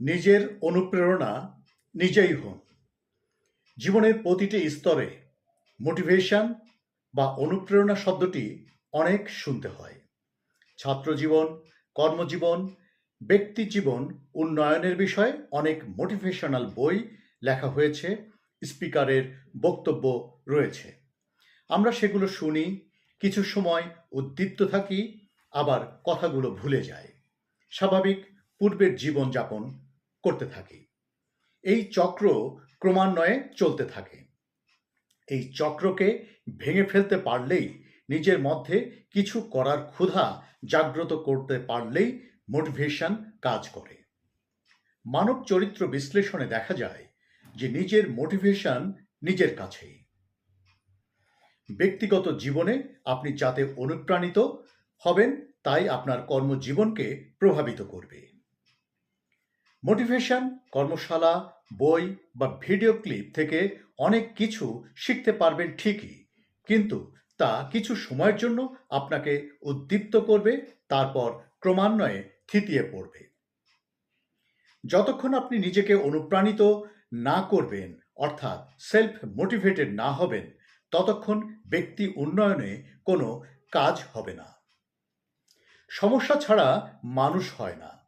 নিজের অনুপ্রেরণা নিজেই হন জীবনের প্রতিটি স্তরে মোটিভেশন বা অনুপ্রেরণা শব্দটি অনেক শুনতে হয়। ছাত্রজীবন, কর্মজীবন, ব্যক্তি জীবন, উন্নয়নের বিষয়ে অনেক মোটিভেশনাল বই লেখা হয়েছে, স্পিকারের বক্তব্য রয়েছে। আমরা সেগুলো শুনি, কিছু সময় উদ্দীপ্ত থাকি, আবার কথাগুলো ভুলে যায় স্বাভাবিক পূর্বের জীবনযাপন করতে থাকি। এই চক্র ক্রমান্বয়ে চলতে থাকে। এই চক্রকে ভেঙে ফেলতে পারলেই, নিজের মধ্যে কিছু করার ক্ষুধা জাগ্রত করতে পারলেই মোটিভেশন কাজ করে। মানব চরিত্র বিশ্লেষণে দেখা যায় যে নিজের মোটিভেশন নিজের কাছেই। ব্যক্তিগত জীবনে আপনি যাতে অনুপ্রাণিত হবেন, তাই আপনার কর্মজীবনকে প্রভাবিত করবে। মোটিভেশন, কর্মশালা, বই বা ভিডিও ক্লিপ থেকে অনেক কিছু শিখতে পারবেন ঠিকই। কিন্তু তা কিছু সময়ের জন্য আপনাকে উদ্দীপ্ত করবে, তারপর ক্রমান্বয়ে থিতিয়ে পড়বে। যতক্ষণ আপনি নিজেকে অনুপ্রাণিত না করবেন, অর্থাৎ সেলফ মোটিভেটেড না হবেন, ততক্ষণ ব্যক্তি উন্নয়নে কোনো কাজ হবে না। সমস্যা ছাড়া মানুষ হয় না।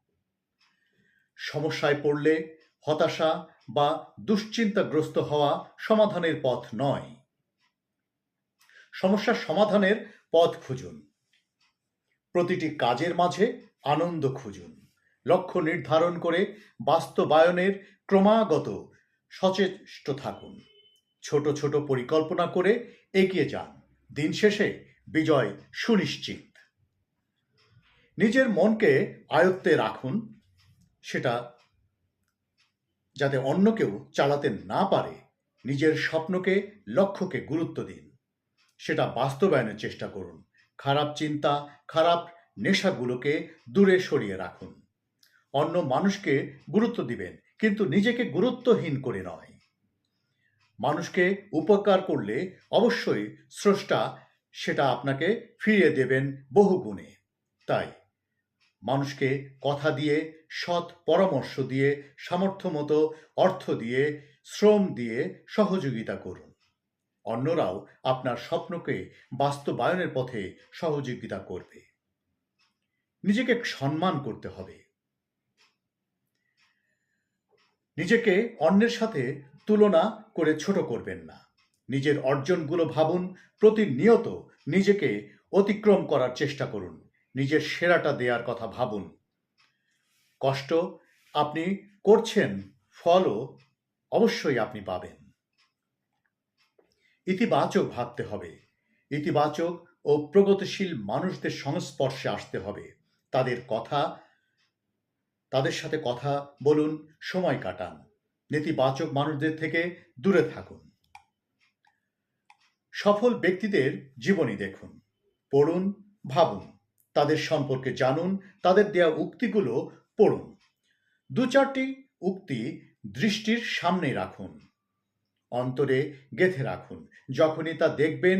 সমস্যায় পড়লে, হতাশা বা দুশ্চিন্তাগ্রস্ত হওয়া সমাধানের পথ নয়। সমস্যার সমাধানের পথ খুঁজুন। প্রতিটি কাজের মাঝে আনন্দ খুঁজুন। লক্ষ্য নির্ধারণ করে বাস্তবায়নের ক্রমাগত সচেষ্ট থাকুন। ছোট ছোট পরিকল্পনা করে এগিয়ে যান। দিন শেষে বিজয় সুনিশ্চিত। নিজের মনকে আয়ত্তে রাখুন। সেটা যাতে অন্য কেউ চালাতে না পারে, নিজের স্বপ্নকে, লক্ষ্যকে গুরুত্ব দিন। সেটা বাস্তবায়নের চেষ্টা করুন। খারাপ চিন্তা, খারাপ নেশাগুলোকে দূরে সরিয়ে রাখুন। অন্য মানুষকে গুরুত্ব দিবেন, কিন্তু নিজেকে গুরুত্বহীন করে নয়। মানুষকে উপকার করলে অবশ্যই স্রষ্টা সেটা আপনাকে ফিরিয়ে দেবেন বহু গুণে তাই মানুষকে কথা দিয়ে, সৎ পরামর্শ দিয়ে সামর্থ্য মতো অর্থ দিয়ে, শ্রম দিয়ে সহযোগিতা করুন। অন্যরাও আপনার স্বপ্নকে বাস্তবায়নের পথে সহযোগিতা করবে। নিজেকে সম্মান করতে হবে। নিজেকে অন্যের সাথে তুলনা করে ছোট করবেন না। নিজের অর্জনগুলো ভাবুন, প্রতিনিয়ত নিজেকে অতিক্রম করার চেষ্টা করুন। নিজের সেরাটা দেওয়ার কথা ভাবুন। কষ্ট আপনি করছেন, ফলও অবশ্যই আপনি পাবেন। ইতিবাচক ভাবতে হবে। ইতিবাচক ও প্রগতিশীল মানুষদের সংস্পর্শে আসতে হবে। তাদের কথা, তাদের সাথে কথা বলুন, সময় কাটান। নেতিবাচক মানুষদের থেকে দূরে থাকুন। সফল ব্যক্তিদের জীবনী দেখুন, পড়ুন, ভাবুন। তাদের সম্পর্কে জানুন, তাদের দেয়া উক্তিগুলো পড়ুন। দু চারটি উক্তি দৃষ্টির সামনে রাখুন, অন্তরে গেথে রাখুন। যখনই তা দেখবেন,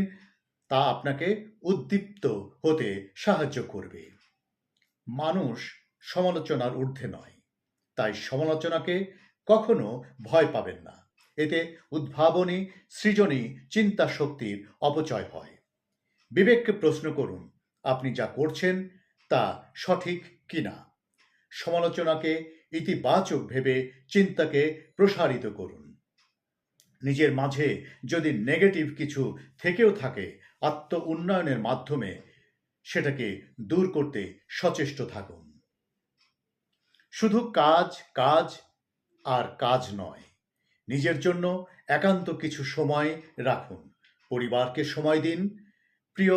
তা আপনাকে উদ্দীপ্ত হতে সাহায্য করবে। মানুষ সমালোচনার ঊর্ধ্বে নয়, তাই সমালোচনাকে কখনো ভয় পাবেন না। এতে উদ্ভাবনী, সৃজনী চিন্তা শক্তির অপচয় হয়। বিবেককে প্রশ্ন করুন আপনি যা করছেন তা সঠিক কিনা? সমালোচনাকে ইতিবাচক ভেবে চিন্তাকে প্রসারিত করুন। নিজের মাঝে যদি নেগেটিভ কিছু থেকেও থাকে আত্ম উন্নয়নের মাধ্যমে সেটাকে দূর করতে সচেষ্ট থাকুন। শুধু কাজ কাজ আর কাজ নয়, নিজের জন্য একান্ত কিছু সময় রাখুন। পরিবারকে সময় দিন। প্রিয়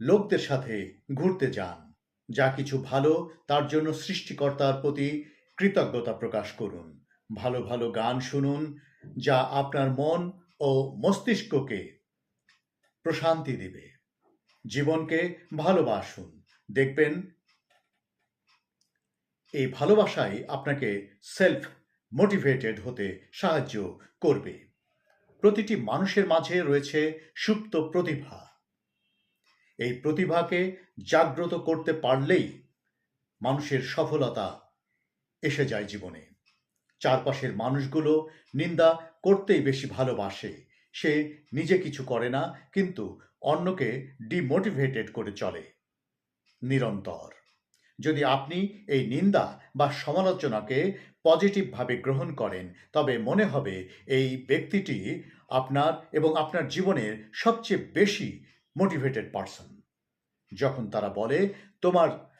লোকদের সাথে ঘুরতে যান। যা কিছু ভালো, তার জন্য সৃষ্টিকর্তার প্রতি কৃতজ্ঞতা প্রকাশ করুন। ভালো ভালো গান শুনুন, যা আপনার মন ও মস্তিষ্ককে প্রশান্তি দিবে। জীবনকে ভালোবাসুন। দেখবেন, এই ভালোবাসাই আপনাকে সেলফ মোটিভেটেড হতে সাহায্য করবে। প্রতিটি মানুষের মাঝে রয়েছে সুপ্ত প্রতিভা। এই প্রতিভাকে জাগ্রত করতে পারলেই মানুষের সফলতা এসে যায় জীবনে। চারপাশের মানুষগুলো নিন্দা করতেই বেশি ভালোবাসে। সে নিজে কিছু করে না, কিন্তু অন্যকে ডিমোটিভেটেড করে চলে। নিরন্তর। যদি আপনি এই নিন্দা বা সমালোচনাকে পজিটিভভাবে গ্রহণ করেন, তবে মনে হবে এই ব্যক্তিটি আপনার এবং আপনার জীবনের সবচেয়ে বেশি মোটিভেটেড পারসন যখন তারা বলে, তোমার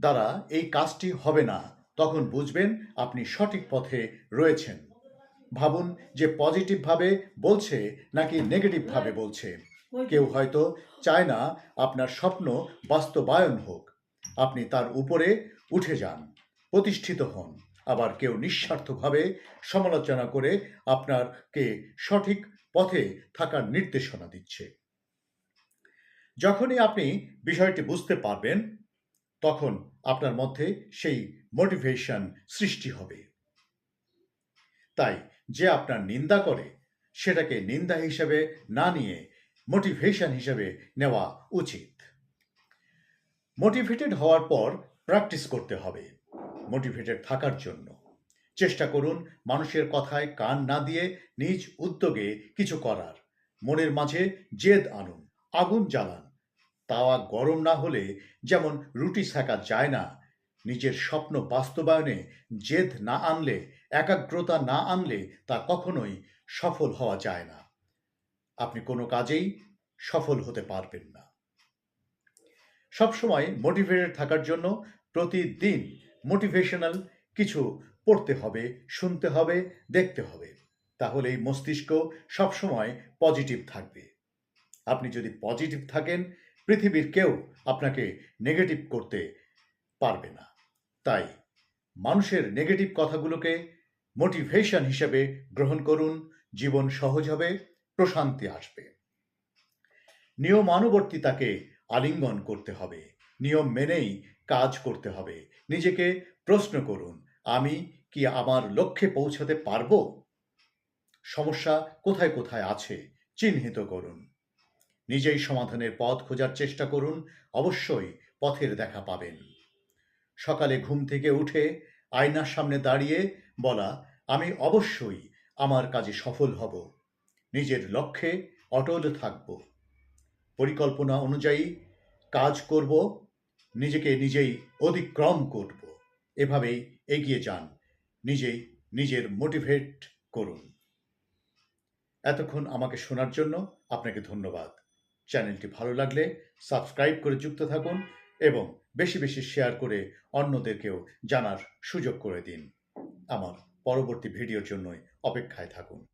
দ্বারা এই কাজটি হবে না, তখন বুঝবেন আপনি সঠিক পথে রয়েছেন। ভাবুন যে পজিটিভভাবে বলছে নাকি নেগেটিভভাবে বলছে। কেউ হয়তো চায় না আপনার স্বপ্ন বাস্তবায়ন হোক। আপনি তার উপরে উঠে যান, প্রতিষ্ঠিত হন। আবার কেউ নিঃস্বার্থভাবে সমালোচনা করে আপনারকে সঠিক পথে থাকার নির্দেশনা দিচ্ছে। যখনই আপনি বিষয়টি বুঝতে পারবেন, তখন আপনার মধ্যে সেই মোটিভেশন সৃষ্টি হবে। তাই যে আপনার নিন্দা করে, সেটাকে নিন্দা হিসেবে না নিয়ে মোটিভেশন হিসেবে নেওয়া উচিত। মোটিভেটেড হওয়ার পর প্র্যাকটিস করতে হবে মোটিভেটেড থাকার জন্য। চেষ্টা করুন মানুষের কথায় কান না দিয়ে নিজ উদ্যোগে কিছু করার। মনের মাঝে জেদ আনুন, আগুন জ্বালান। তাওয়া গরম না হলে যেমন রুটি সেকা যায় না, নিজের স্বপ্ন বাস্তবায়নে জেদ না আনলে, একাগ্রতা না আনলে তা কখনোই সফল হওয়া যায় না। আপনি কোনো কাজেই সফল হতে পারবেন না। সবসময় মোটিভেটেড থাকার জন্য প্রতিদিন মোটিভেশনাল কিছু পড়তে হবে, শুনতে হবে, দেখতে হবে। তাহলে এই মস্তিষ্ক সবসময় পজিটিভ থাকবে। আপনি যদি পজিটিভ থাকেন পৃথিবীর কেউ আপনাকে নেগেটিভ করতে পারবে না। তাই মানুষের নেগেটিভ কথাগুলোকে মোটিভেশন হিসেবে গ্রহণ করুন, জীবন সহজ হবে, প্রশান্তি আসবে। নিয়মানুবর্তিতাকে আলিঙ্গন করতে হবে, নিয়ম মেনেই কাজ করতে হবে। নিজেকে প্রশ্ন করুন, আমি কি আমার লক্ষ্যে পৌঁছাতে পারব? সমস্যা কোথায় কোথায় আছে, চিহ্নিত করুন। নিজেই সমাধানের পথ খোঁজার চেষ্টা করুন, অবশ্যই পথের দেখা পাবেন। সকালে ঘুম থেকে উঠে আয়নার সামনে দাঁড়িয়ে বলা, আমি অবশ্যই আমার কাজে সফল হব। নিজের লক্ষ্যে অটল থাকব। পরিকল্পনা অনুযায়ী কাজ করব, নিজেকে নিজেই অতিক্রম করব। এভাবেই এগিয়ে যান। নিজেই নিজের মোটিভেট করুন। এতক্ষণ আমাকে শোনার জন্য আপনাকে ধন্যবাদ। চ্যানেলটি ভালো লাগলে সাবস্ক্রাইব করে যুক্ত থাকুন এবং বেশি বেশি শেয়ার করে অন্যদেরকেও জানার সুযোগ করে দিন। আমার পরবর্তী ভিডিওর জন্যই অপেক্ষায় থাকুন।